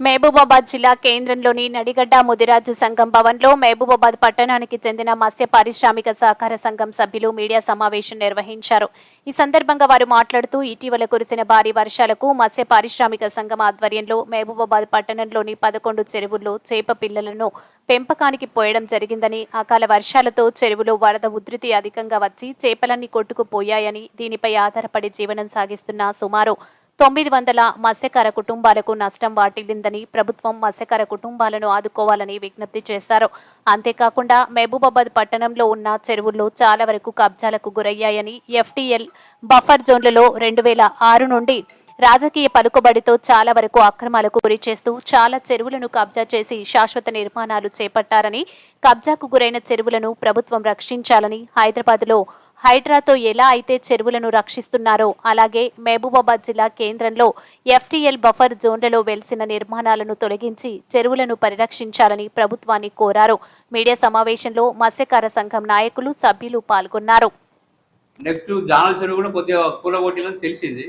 మహబూబాబాద్ జిల్లా కేంద్రంలోని నడిగడ్డ ముదిరాజు సంఘం భవన్లో మహబూబాబాద్ పట్టణానికి చెందిన మత్స్య పారిశ్రామిక సహకార సంఘం సభ్యులు మీడియా సమావేశం నిర్వహించారు. ఈ సందర్భంగా వారు మాట్లాడుతూ ఇటీవల కురిసిన భారీ వర్షాలకు మత్స్య పారిశ్రామిక సంఘం ఆధ్వర్యంలో మహబూబాబాద్ పట్టణంలోని పదకొండు చెరువుల్లో చేప పిల్లలను పెంపకానికి పోయడం జరిగిందని అకాల వర్షాలతో చెరువులో వరద ఉధృతి అధికంగా వచ్చి చేపలన్నీ కొట్టుకుపోయాయని దీనిపై ఆధారపడి జీవనం సాగిస్తున్న సుమారు తొమ్మిది వందల మత్స్యకార కుటుంబాలకు నష్టం వాటిల్లిందని ప్రభుత్వం మత్స్యకార కుటుంబాలను ఆదుకోవాలని విజ్ఞప్తి చేశారు. అంతేకాకుండా మహబూబాబాద్ పట్టణంలో ఉన్న చెరువుల్లో చాలా వరకు కబ్జాలకు గురయ్యాయని ఎఫ్టీఎల్ బఫర్ జోన్లలో రెండు వేల ఆరు నుండి రాజకీయ పలుకుబడితో చాలా వరకు అక్రమాలకు గురి చేస్తూ చాలా చెరువులను కబ్జా చేసి శాశ్వత నిర్మాణాలు చేపట్టారని కబ్జాకు గురైన చెరువులను ప్రభుత్వం రక్షించాలని హైదరాబాద్లో హైడ్రాతో ఎలా అయితే చెరువులను రక్షిస్తున్నారో అలాగే మహబూబాబాద్ జిల్లా కేంద్రంలో ఎఫ్టీఎల్ బఫర్ జోన్లలో వెలిసిన నిర్మాణాలను తొలగించి చెరువులను పరిరక్షించాలని ప్రభుత్వాన్ని కోరారు. మీడియా సమావేశంలో మత్స్యకార సంఘం నాయకులు సభ్యులు పాల్గొన్నారు. నెక్స్ట్ జానల చెరువు కూడా కొద్దిగా కూలగొట్టిందని తెలిసింది.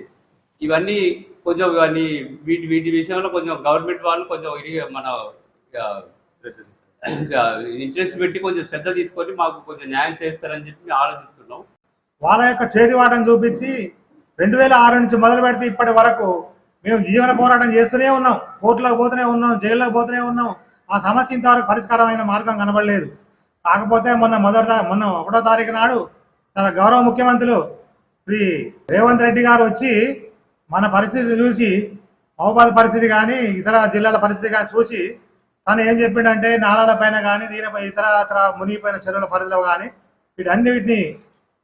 ఇవన్నీ కొంచెం ఇవన్నీ వీటి వీటి విషయంలో కొంచెం గవర్నమెంట్ వాళ్ళు కొంచెం ఇది మన ఇంట్రెస్ట్ పెట్టి కొంచెం శ్రద్ధ తీసుకొని మాకు కొంచెం న్యాయం చేస్తారని చెప్పి ఆలోచిస్తున్నాం. వాళ్ళ యొక్క చేతివాటం చూపించి రెండు వేల ఆరు నుంచి మొదలు పెడితే ఇప్పటి వరకు మేము జీవన పోరాటం చేస్తూనే ఉన్నాం. కోర్టులకు పోతూనే ఉన్నాం జైల్లోకి పోతూనే ఉన్నాం. ఆ సమస్య ఇంతవరకు పరిష్కారమైన మార్గం కనబడలేదు. కాకపోతే మొన్న మొదటి మొన్న ఒకటో తారీఖు నాడు తన గౌరవ ముఖ్యమంత్రులు శ్రీ రేవంత్ రెడ్డి గారు వచ్చి మన పరిస్థితి చూసి మహబాద్ పరిస్థితి కానీ ఇతర జిల్లాల పరిస్థితి కానీ చూసి తను ఏం చెప్పిండంటే నాళాల పైన కానీ దీనిపై ఇతర ఇతర మునిగిపోయిన చెరువుల పరిధిలో కానీ వీటన్నిటిని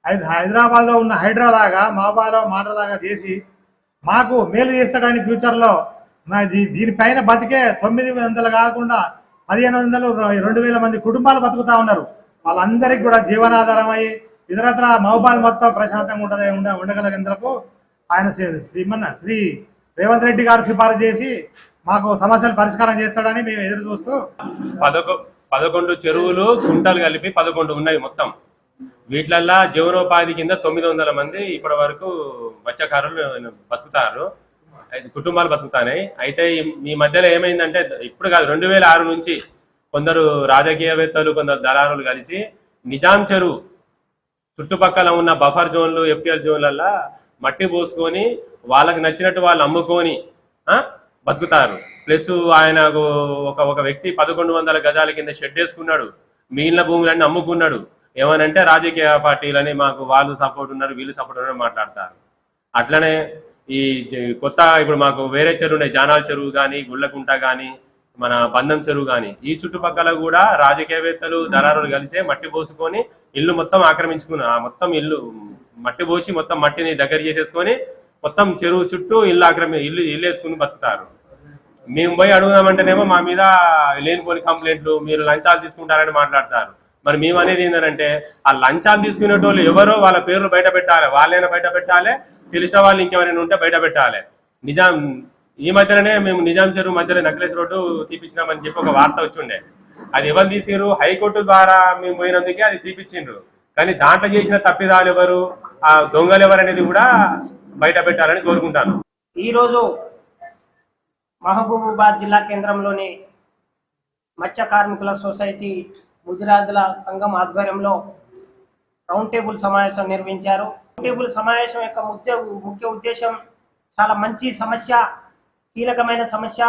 హై- హైదరాబాద్లో ఉన్న హైడ్రాలాగా లాగా మాటలాగా చేసి మాకు మేలు చేస్తాడని ఫ్యూచర్లో నా దీ- దీనిపైన బతికే తొమ్మిది వందలు కాకుండా పదిహేను వందలు రెండు వేల మంది కుటుంబాలు బతుకుతా ఉన్నారు. వాళ్ళందరికీ కూడా జీవనాధారం అయ్యి ఇతరత్ర మహబాల్ మొత్తం ప్రశాంతంగా ఉంటది ఉండ ఉండగలిగేందుకు ఆయన శ్రీ- శ్రీమన్న శ్రీ రేవంత్ రెడ్డి గారు సిఫారసు చేసి మాకు సమస్యలు పరిష్కారం చేస్తాడని మేము ఎదురు చూస్తూ పదకొ పదకొండు చెరువులు గుంటలు కలిపి పదకొండు ఉన్నాయి మొత్తం. వీటిలల్లా జీవనోపాధి కింద తొమ్మిది వందల మంది ఇప్పటి వరకు మత్స్యకారులు బతుకుతారు. కుటుంబాలు బతుకుతాయి అయితే ఈ- మధ్యలో ఏమైందంటే ఇప్పుడు కాదు రెండు వేల ఆరు నుంచి కొందరు రాజకీయవేత్తలు కొందరు దళారులు కలిసి నిజాం చెరువు చుట్టుపక్కల ఉన్న బఫర్ జోన్లు ఎఫ్టిఎల్ జోన్లల్లో మట్టి పోసుకొని వాళ్ళకి నచ్చినట్టు వాళ్ళు అమ్ముకొని బతుకుతారు. ప్లస్ ఆయనకు ఒక ఒక వ్యక్తి పదకొండు వందల గజాల కింద షెడ్ వేసుకున్నాడు. మిగిలిన భూములన్నీ అమ్ముకున్నాడు. ఏమనంటే రాజకీయ పార్టీలని మాకు వాళ్ళు సపోర్ట్ ఉన్నారు వీళ్ళు సపోర్ట్ ఉన్నారు మాట్లాడతారు. అట్లనే ఈ కొత్త ఇప్పుడు మాకు వేరే చెరువు ఉన్నాయి. జానాల చెరువు కానీ గుళ్ళకుంట కానీ మన బంధం చెరువు కానీ ఈ చుట్టుపక్కల కూడా రాజకీయవేత్తలు దళారులు కలిసే మట్టి పోసుకొని ఇల్లు మొత్తం ఆక్రమించుకున్నారు ఆ మొత్తం ఇల్లు మట్టి పోసి మొత్తం మట్టిని దగ్గర చేసేసుకొని మొత్తం చెరువు చుట్టూ ఇల్లు ఆక్రమి ఇల్లు ఇల్లు వేసుకుని బతుకుతారు. మేము పోయి అడుగుదామంటేనేమో మా మీద లేనిపోని కంప్లైంట్లు మీరు లంచాలు తీసుకుంటారని మాట్లాడతారు. మరి మేము అనేది ఏంటంటే ఆ లంచాలు తీసుకునేటోళ్ళు ఎవరో వాళ్ళ పేర్లు బయట పెట్టాలి వాళ్ళైనా బయట పెట్టాలి తెలిసిన వాళ్ళు ఇంకెవరైనా ఉంటే బయట పెట్టాలి. నిజాం ఈ మధ్యలోనే మేము నిజాం చెరువు మధ్యలో నక్లెస్ రోడ్డు తీపించినామని చెప్పి ఒక వార్త వచ్చిండే. అది ఎవరు తీసిరు హైకోర్టు ద్వారా మేము పోయినందుకే అది తీపిచ్చిండ్రు. కానీ దాంట్లో చేసిన తప్పిదాలు ఎవరు? ఆ దొంగలు ఎవరు అనేది కూడా బయట పెట్టాలని కోరుకుంటాను. ఈరోజు మహబూబాబాద్ జిల్లా కేంద్రంలోని మత్స్య కార్మికుల సొసైటీ గుజరాతుల సంఘం ఆధ్వర్యంలో రౌండ్ టేబుల్ సమావేశం నిర్వహించారు. రౌండ్ టేబుల్ సమావేశం యొక్క ముఖ్య ముఖ్య ఉద్దేశం చాలా మంచి సమస్య కీలకమైన సమస్య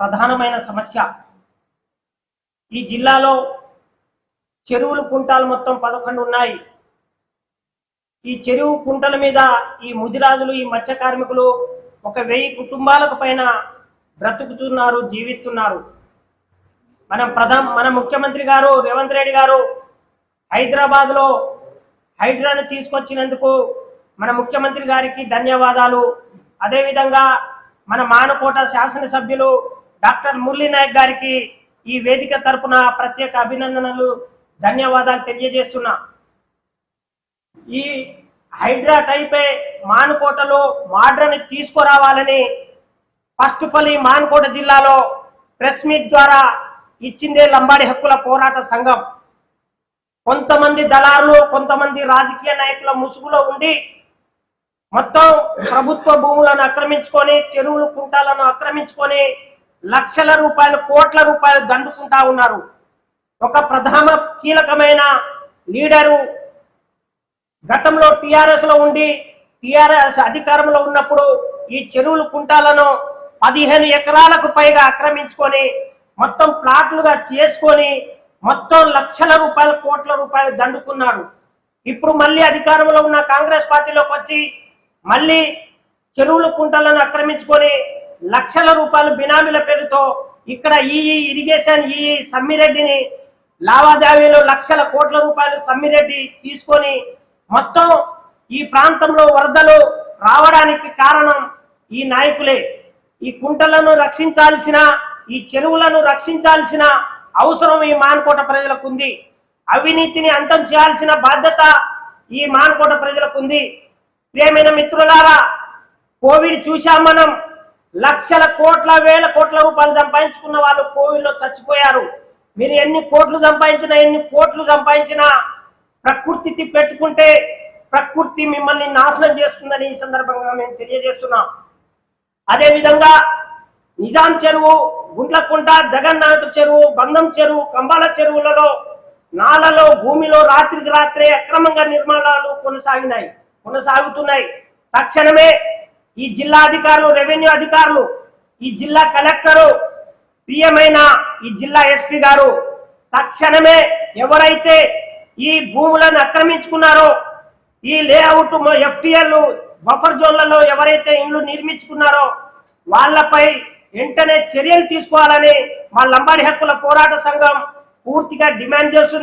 ప్రధానమైన సమస్య. ఈ జిల్లాలో చెరువులు కుంటాలు మొత్తం పదకొండు ఉన్నాయి. ఈ చెరువు కుంటల మీద ఈ ముదిరాజులు ఈ మత్స్య కార్మికులు ఒక వెయ్యి కుటుంబాలకు పైన బ్రతుకుతున్నారు జీవిస్తున్నారు. మనం ప్రధాన మన ముఖ్యమంత్రి గారు రేవంత్ రెడ్డి గారు హైదరాబాద్లో హైడ్రాను తీసుకొచ్చినందుకు మన ముఖ్యమంత్రి గారికి ధన్యవాదాలు. అదేవిధంగా మన మానకోట శాసనసభ్యులు డాక్టర్ మురళీ నాయక్ గారికి ఈ వేదిక తరపున ప్రత్యేక అభినందనలు ధన్యవాదాలు తెలియజేస్తున్నా. ఈ హైడ్రా టైపే మానుకోటలో మాడ్రని తీసుకురావాలని ఫస్ట్ ఆఫ్ మానుకోట జిల్లాలో ప్రెస్ మీట్ ద్వారా ఇచ్చిందే లంబాడి హక్కుల పోరాట సంఘం. కొంతమంది దళారులు కొంతమంది రాజకీయ నాయకుల ముసుగులో ఉండి మొత్తం ప్రభుత్వ భూములను ఆక్రమించుకొని చెరువులు కుంటాలను ఆక్రమించుకొని లక్షల రూపాయలు కోట్ల రూపాయలు దండుకుంటా ఉన్నారు. ఒక ప్రధాన కీలకమైన లీడరు గతంలో టిఆర్ఎస్లో ఉండి టిఆర్ఎస్ అధికారంలో ఉన్నప్పుడు ఈ చెరువులు కుంటాలను పదిహేను ఎకరాలకు పైగా ఆక్రమించుకొని మొత్తం ప్లాట్లుగా చేసుకొని మొత్తం లక్షల రూపాయల కోట్ల రూపాయలు దండుకున్నాడు ఇప్పుడు మళ్ళీ అధికారంలో ఉన్న కాంగ్రెస్ పార్టీలోకి వచ్చి మళ్ళీ చెరువులు కుంటలను ఆక్రమించుకొని లక్షల రూపాయలు బినామీల పేరుతో ఇక్కడ ఈ ఇరిగేషన్ ఈ సమ్మిరెడ్డిని లావాదేవీలు లక్షల కోట్ల రూపాయలు సమ్మిరెడ్డి తీసుకొని మొత్తం ఈ ప్రాంతంలో వరదలు రావడానికి కారణం ఈ నాయకులే. ఈ కుంటలను రక్షించాల్సిన ఈ చెరువులను రక్షించాల్సిన అవసరం ఈ మానకోట ప్రజలకు ఉంది అవినీతిని అంతం చేయాల్సిన బాధ్యత ఈ మానకోట ప్రజలకు ఉంది ప్రేమైన మిత్రులారా కోవిడ్ చూశాం మనం. లక్షల కోట్ల వేల కోట్ల రూపాయలు సంపాదించుకున్న వాళ్ళు కోవిడ్లో చచ్చిపోయారు. మీరు ఎన్ని కోట్లు సంపాదించినా ఎన్ని కోట్లు సంపాదించినా ప్రకృతికి పెట్టుకుంటే ప్రకృతి మిమ్మల్ని నాశనం చేస్తుందని ఈ సందర్భంగా మేము తెలియజేస్తున్నాం. అదే విధంగా నిజాం చెరువు గుండ్లకుంట జగన్నాథ్ చెరువు బంధం చెరువు కంబాల చెరువులలో నాలలో భూమిలో రాత్రికి రాత్రే అక్రమంగా నిర్మాణాలు కొనసాగినాయి కొనసాగుతున్నాయి. తక్షణమే ఈ జిల్లా అధికారులు రెవెన్యూ అధికారులు ఈ జిల్లా కలెక్టరు ప్రియమైన ఈ జిల్లా ఎస్పీ గారు తక్షణమే ఎవరైతే ఈ భూములను ఆక్రమించుకున్నారో ఈ లేఅవుట్ ఎఫ్టిఎల్ బఫర్ జోన్లలో ఎవరైతే ఇండ్లు నిర్మించుకున్నారో వాళ్ళపై వెంటనే చర్యలు తీసుకోవాలని మా లంబాడి హక్కుల పోరాట సంఘం పూర్తిగా డిమాండ్ చేస్తుంది.